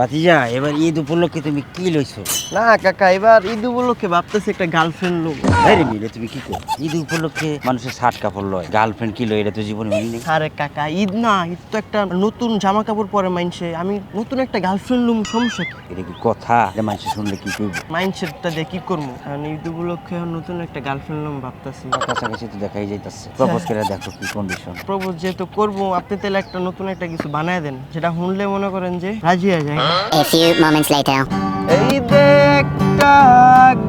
ভাতিজা এবার ঈদ উপলক্ষে তুমি কি লইছো? না কাকা এবার ঈদ উপলক্ষে ভাবতেছি একটা গার্লফ্রেন্ড লোক আরে মিলে তুমি কি করো? ঈদ উপলক্ষে মানুষের শার্ট কাপড় লয়। গার্লফ্রেন্ড কি লয় এটা তো জীবনে নেই। আরে কাকা ঈদ না ঈদ তো একটা নতুন জামা কাপড় পরে মাইনসে। আমি নতুন একটা গার্লফ্রেন্ড লুম সমস্যা কি? এটা কি কথা? এটা মানুষ শুনলে কি করবে মাইন্ডসেটটা দিয়ে কি করব? কারণ ঈদ উপলক্ষে নতুন একটা গার্লফ্রেন্ড লুম ভাবতেছি। কাছাকাছি তো দেখাই যাইতাছে। প্রপোজ করে দেখো কি কন্ডিশন প্রপোজ যেহেতু করব আপনি তাহলে একটা নতুন একটা কিছু বানায় দেন। যেটা শুনলে মনে করেন যে রাজি হয়ে যায়। A few moments later. এই একটা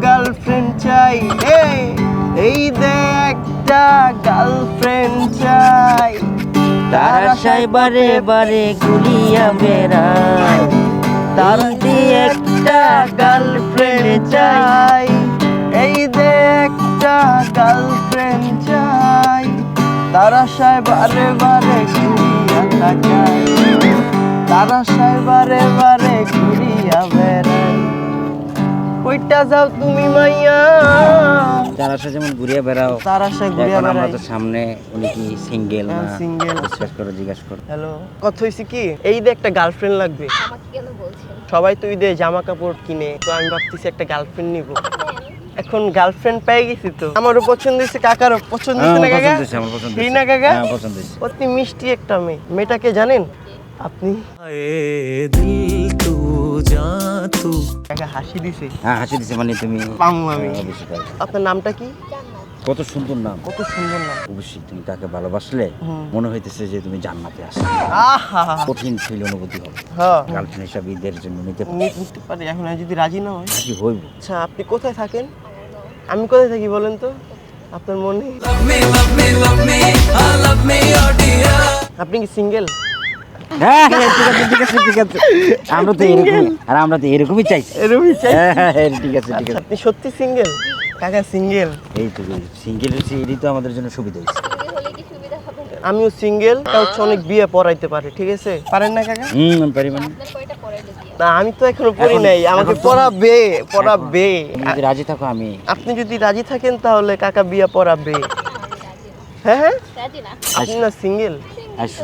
গার্লফ্রেন্ড চাই এই, একটা গার্লফ্রেন্ড চাই। তার আশায় বারে বারে গুলিয়া বেড়ায়। তার দিয়ে একটা গার্লফ্রেন্ড চাই। এই একটা গার্লফ্রেন্ড চাই। তার আশায় বারে বারে ঘুরিয়া তাকাই তার আশায় বারে বারে ঘুরিয়া বেড়াই কইটা যাও তুমি মাইয়া? তার আশা যেমন ঘুরিয়া বেড়াও তার আশায় ঘুরিয়া এখন আমরা তো সামনে উনি কি সিঙ্গেল না? হ্যাঁ, single। জিজ্ঞাসা করো জিজ্ঞাসা করো। হ্যালো কথা হয়েছে কি? এই যে একটা গার্লফ্রেন্ড লাগবে। আমাকে কেন বলছেন? সবাই তো ঈদে জামা কাপড় কিনে তো আমি ভাবতেছি একটা গার্লফ্রেন্ড নিব। এখন গার্লফ্রেন্ড পেয়ে গেছি তো। আমারও পছন্দ হয়েছে কাকারও পছন্দ হয়েছে না আমার কাকা? পছন্দ হয়েছে, আমার পছন্দ ঠিক হয়েছে। না কাকা? হ্যাঁ, পছন্দ হয়েছে। অতি মিষ্টি একটা মেয়ে। মেয়েটাকে জানেন? আপনি? হাসি দিছে। হ্যাঁ হাসি দিছে মানে তুমি পামু আমি। হ্যাঁ, আপনার নামটা কি? কত সুন্দর নাম। কত সুন্দর নাম। অবশ্যই তুমি তাকে ভালোবাসলে মনে হইতেছে যে তুমি জান্নাতে আসো আহা। কঠিন ফিল অনুভূতি হবে। হ্যাঁ। গার্লফ্রেন্ড হিসাবে ঈদের জন্য নিতে পারি। নিতে পারি এখন যদি রাজি না হয়। কি হইব। আচ্ছা আপনি কোথায় থাকেন? আমি কোথায় থাকি বলেন তো? আপনার মনে আপনি কি সিঙ্গেল হ্যাঁ হ্যাঁ, ঠিক আছে ঠিক আছে আমরা তো এরকমই আর আমরা তো এরকমই চাইছি এরকমই চাই। হ্যাঁ হ্যাঁ, হ্যাঁ, ঠিক আছে ঠিক আচ্ছা, আছে। আপনি সত্যি সিঙ্গেল কাকা সিঙ্গেল এই তো সিঙ্গেল হচ্ছে এটাই তো আমাদের জন্য সুবিধা হয়েছে। আমিও সিঙ্গেল তা হচ্ছে অনেক বিয়ে পড়াইতে পারে ঠিক আছে? পারেন না কাকা? হুম আমি পারি মানে। না আমি তো এখনও পড়ি নাই আমাকে পড়াবে পড়াবে। যদি রাজি থাকো আমি আপনি যদি রাজি থাকেন তাহলে কাকা বিয়ে পড়াবে। হ্যাঁ হ্যাঁ? আপনি না সিঙ্গেল আসো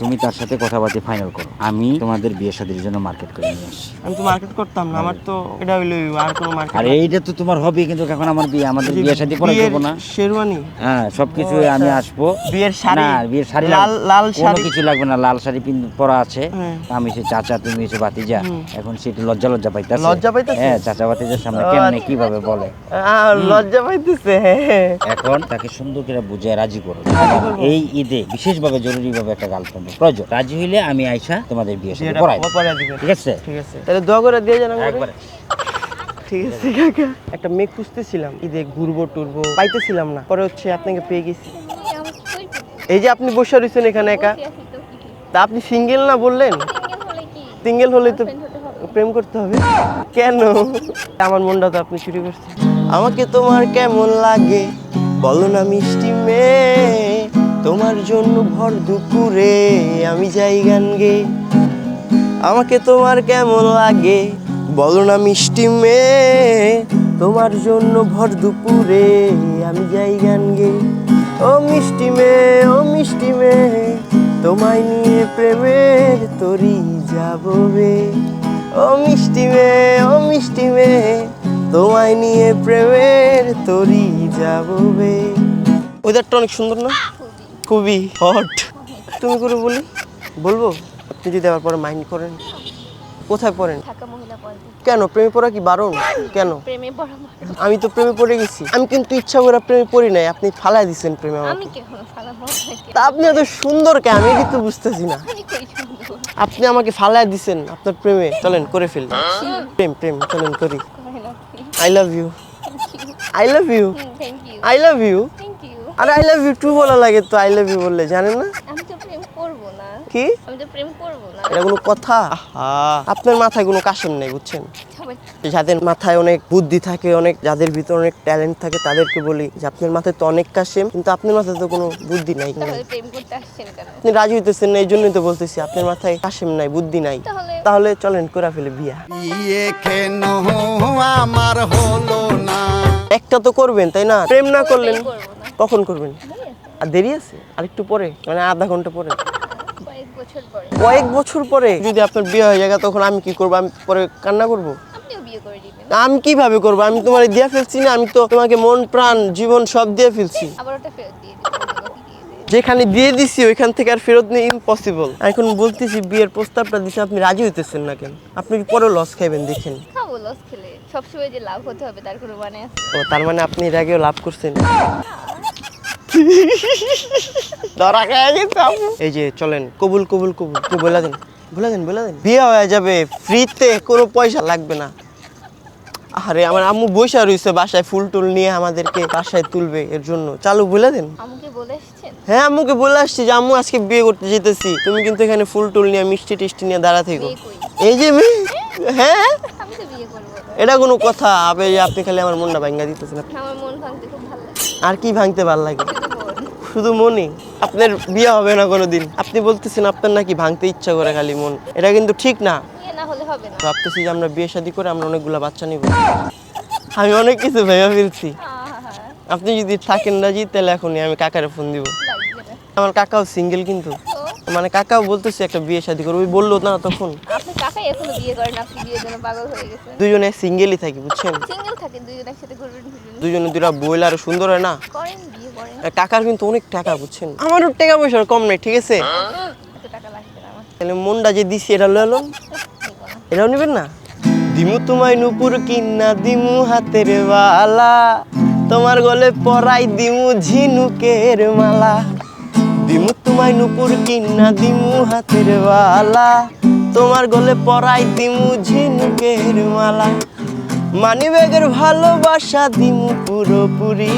তুমি তার সাথে কথাবার্তা ফাইনাল করো আমি তোমাদের বিয়ে শাদির জন্য মার্কেট করে নিয়ে আসি আমি তো মার্কেট করতাম না আমার তো এটা হইল আর কোনো মার্কেট আর এইটা তো তোমার হবে কিন্তু এখন আমার বিয়ে আমাদের বিয়ে শাদি পরে দেবো না শেরওয়ানি হ্যাঁ সবকিছু আমি আচ্ছা। আসব বিয়ের শাড়ি না বিয়ের শাড়ি লাল লাল শাড়ি কিছু লাগবে না লাল শাড়ি পিন পরা আছে হ্যাঁ। আমি সে চাচা তুমি বাতিজা হুম। এখন সেটা লজ্জা লজ্জা পাইতাছে লজ্জা পাইতাছে? হ্যাঁ চাচা বাতিজার সামনে কেমনে। কীভাবে বলে লজ্জা পাইতেছে এখন তাকে সুন্দর করে বুঝায় রাজি করো। এই ঈদে বিশেষভাবে জরুরিভাবে একটা গার্লফ্রেন্ড প্রয়োজন। রাজি হইলে আমি আইসা তোমাদের বিয়ে ঠিক আছে? ঠিক আছে। তাহলে দোয়া করে দিয়ে যান একবারে। ঠিক আছে কাকা। একটা মেয়ে খুঁজতেছিলাম ঈদে ঘুরবো টুরবো পাইতেছিলাম না। পরে হচ্ছে আপনাকে পেয়ে গেছি। এই যে আপনি বসে রয়েছেন এখানে একা। তো আপনি সিঙ্গেল না বললেন? সিঙ্গেল হলে তো প্রেম করতে হবে। কেন? আমার মনটা তো আপনি চুরি করছেন। আমাকে তোমার কেমন লাগে? বলো না মিষ্টি মেয়ে। তোমার জন্য ভর দুপুরে আমি যাই গান গে। আমাকে তোমার কেমন লাগে? বলো না মিষ্টি মেয়ে, তোমার জন্য ভর দুপুরে আমি যাই গান গে। ও মিষ্টি মেয়ে, ও মিষ্টি মেয়ে, তোমায় নিয়ে প্রেমের তরি যাব বে। ও মিষ্টি মেয়ে, ও মিষ্টি মেয়ে, তোমায় নিয়ে প্রেমের তরি যাব বে। ওয়েদারটা অনেক সুন্দর না? খুবই হট তুমি করে বলি? বলব? আপনি যদি আবার পরে মাইন্ড করেন। কোথায় পড়েন? কেন? প্রেমে পড়া কি বারণ? কেন। আমি তো প্রেমে পড়ে গেছি। আমি কিন্তু ইচ্ছা করে প্রেমে পড়ি নাই। আপনি ফালাই দিচ্ছেন প্রেমে আমাকে? তা আপনি এত সুন্দর কে আমি কিন্তু বুঝতেছি না। আপনি আমাকে ফালাই দিছেন আপনার প্রেমে। চলেন করে ফেলি। প্রেম প্রেম চলেন করি। I love you I love you I love you আরে আই লাভ ইউ টু বলা লাগে তো আই লাভ ইউ বললে জানেন না? আমি তো প্রেম করব না। কি? আমি তো প্রেম করব না। এটা কোনো কথা? আহা, আপনার মাথায় কোনো কাশেম নেই বুঝছেন? সবাই যাদের মাথায় অনেক বুদ্ধি থাকে অনেক যাদের ভিতর অনেক ট্যালেন্ট থাকে তাদেরকে বলি যে আপনার মাথায় তো অনেক কাশেম কিন্তু আপনার মাথায় তো কোনো বুদ্ধি নাই। প্রেম করতে আসছেন কেন? আপনি রাজি হইতেছেন না এই জন্যই তো বলতেছি আপনার মাথায় কাশেম নাই বুদ্ধি নাই। তাহলে তাহলে চলেন করে ফেলে বিয়া। বিয়ে কেন আমার হলো না? একটা তো করবেন তাই না? প্রেম না করলেন কখন করবেন? আর দেরি আছে? আর একটু পরে? মানে আধা ঘণ্টা পরে? কয়েক বছর পরে। যদি আপনার বিয়ে হয়ে যায় তখন আমি কি করব? আমি পরে কান্না করব? বিয়ে আমি কীভাবে করব? আমি তোমার দিয়ে ফেলছি না? আমি তো তোমাকে মন প্রাণ জীবন সব দিয়ে ফেলছি। যেখানে দিয়ে দিছি ওইখান থেকে আর ফেরত নেই ইম্পসিবল এখন বলতেছি বিয়ের প্রস্তাবটা দিছে আপনি রাজি হইতেছেন না কেন? আপনি কি পরে লস খাইবেন দেখেন। খাব লস খেলে। সবসময় যে লাভ হতে হবে তার কোনো মানে ও তার মানে আপনি এর আগেও লাভ করছেন। ধরা খেয়ে গেছে এই যে চলেন কবুল কবুল কবুল বলে দেন বলে দেন বলে দেন। বিয়ে হয়ে যাবে ফ্রিতে কোনো পয়সা লাগবে না। আরে আমার আম্মু বৈশা রয়েছে বাসায় ফুল টুল নিয়ে আমাদেরকে বাসায় তুলবে এর জন্য। চালু বলে দেন হ্যাঁ আম্মুকে বলে আসছি যে আম্মু আজকে বিয়ে করতে যেতেছি। তুমি কিন্তু এখানে ফুল টুল নিয়ে মিষ্টি টিষ্টি নিয়ে দাঁড়া থেকো। এই যে মেয়ে হ্যাঁ। এটা কোনো কথা। আপনি খালি আমার মনটা ভাঙ্গা দিতেছেন। আমার মন ভাঙতে আর কি ভাঙতে ভালো লাগে? শুধু মন মনই? আপনার বিয়ে হবে না কোনোদিন? আপনি বলতেছেন আপনার নাকি ভাঙতে ইচ্ছা করে খালি মন। এটা কিন্তু ঠিক না। না না। ভাবতেছি যে আমরা বিয়ে শাদী করে আমরা অনেকগুলো বাচ্চা নিব। আমি অনেক কিছু ভেবে ফেলছি। আপনি যদি থাকেন রাজি তাহলে এখনই আমি কাকারে ফোন দিব। আমার কাকাও সিঙ্গেল কিন্তু। মানে কাকাও বলতেছে একটা বিয়ে শাদী করব। ওই বলল না তখন। এখনও বিয়ে করেন আপনি বিয়ের জন্য পাগল হয়ে গেছেন। দুজনে সিঙ্গেলই থাকি বুঝছেন? সিঙ্গেল থাকেন দুজন একসাথে ঘুরবেন দুজনে দুটা বইলে আরও সুন্দর হয় না? করেন বিয়ে করেন। কাকার কিন্তু অনেক টাকা বুঝছেন? আমারও টাকা পয়সার কম নেই ঠিক আছে? এত টাকা লাগবে না আমার। তাহলে মনটা যে দিছি এটা লন। এটাও নেবেন না? দিমু তোমায় নুপুর কিন্না দিমু হাতের বালা। তোমার গলে পরাই দিমু ঝিনুকের মালা। দিমু তোমায় নুপুর কিন্না দিমু হাতের বালা। তোমার গলে পরাই দিমু ঝিনুকের মালা। মানি ব্যাগের ভালোবাসা দিমু পুরোপুরি।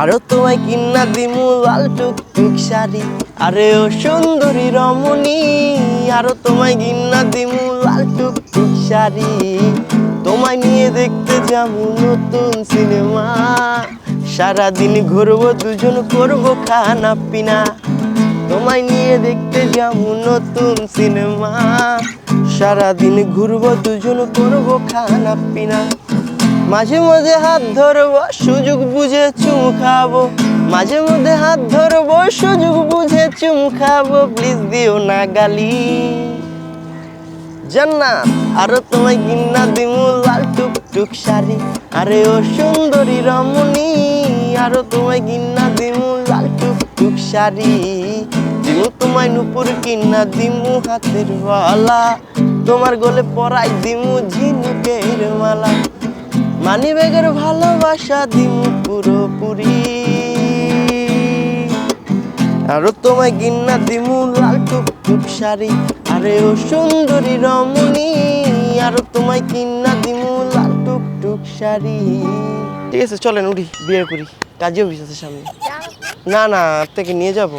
আরও তোমায় কিন্না দিমু লাল টুকটুক শাড়ি। আরে ও সুন্দরী রমণী, আরও তোমায় কিন্না দিমু লাল টুকটুক শাড়ি। তোমায় নিয়ে দেখতে যাব নতুন সিনেমা। সারাদিন ঘুরবো, দুজন করব খানা পিনা তোমায় নিয়ে দেখতে যাব নতুন সিনেমা। সারাদিন ঘুরবো, দুজন করব খানা পিনা। মাঝে মধ্যে হাত ধরবো, সুযোগ বুঝে চুম খাব। মাঝে মধ্যে হাত ধরবো, সুযোগ বুঝে চুম খাব। প্লিজ দিও না গালি। জান্নাত, আরও তোমায় গিন্না দিমু লাল টুকটুক শাড়ি। আরে ও সুন্দরী রমণী, আরও তোমায় গিন্না দিমু লাল টুকটুক শাড়ি। দিমু তোমায় নুপুর কিন্না দিমু হাতের বালা। তোমার গলে পরাই দিমু ঝিনুকের মালা। মানি ব্যাগের ভালোবাসা দিমু পুরোপুরি। আরও তোমায় গিন্না দিমু লাল টুকটুক শাড়ি। আরে ও সুন্দরী রমণী আরও তোমায় কিন্না দিমু লাল টুকটুক শাড়ি। ঠিক আছে চলেন উঠি বিয়ে করি। কাজে অফিস আছে সামনে। না না আপনাকে নিয়ে যাব।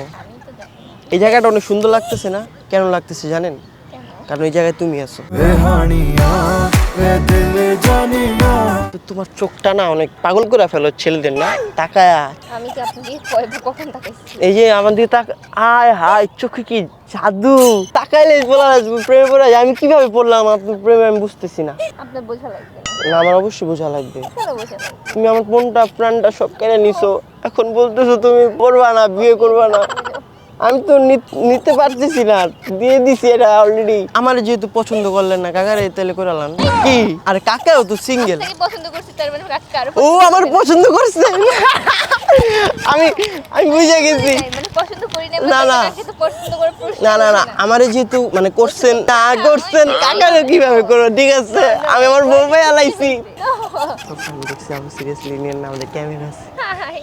এই জায়গাটা অনেক সুন্দর লাগতেছে না? কেন লাগতেছে জানেন? কারণ এই জায়গায় তুমি আছো। তোমার চোখটা না অনেক পাগল করে ফেলো ছেলেদের না? তাকায়া। আমি কি আপনাকে কখন তাকাইছি? এই যে আমার দিকে তাক আয় হায় চোখে কি জাদু? তাকাইলে বলা লাগবে প্রেমে পড়া যায়। আমি কীভাবে পড়লাম? আপনার প্রেমে আমি বুঝতেছি না। আপনার বোঝা লাগবে না। আমার অবশ্যই বোঝা লাগবে। বোঝা লাগবে? তুমি আমার মনটা প্রাণটা সব কেড়ে নিছো। এখন বলতেছো তুমি পড়বা না বিয়ে করবা না। আমি তো নি- নিতে পারতেছি না দিয়ে দিছি এটা অলরেডি আমার যেহেতু পছন্দ করলেন না কাকারে তাহলে করালাম কি? আরে কাকাও তো সিঙ্গেল পছন্দ করছি তার মানে কাকে ও আমার পছন্দ করছে। আমি আমি বুঝে গেছি। মানে পছন্দ করি না না, না। কাকে তো পছন্দ করে প্রশ্ন না না না আমারে যেহেতু মানে করছেন না করছেন কাকারে কীভাবে করব? ঠিক আছে আমি আমার বউ ভাই আলাইছি। আমি দেখছি আমি সিরিয়াসলি নিয়ে না আমাদের ক্যামেরা আছে। হাই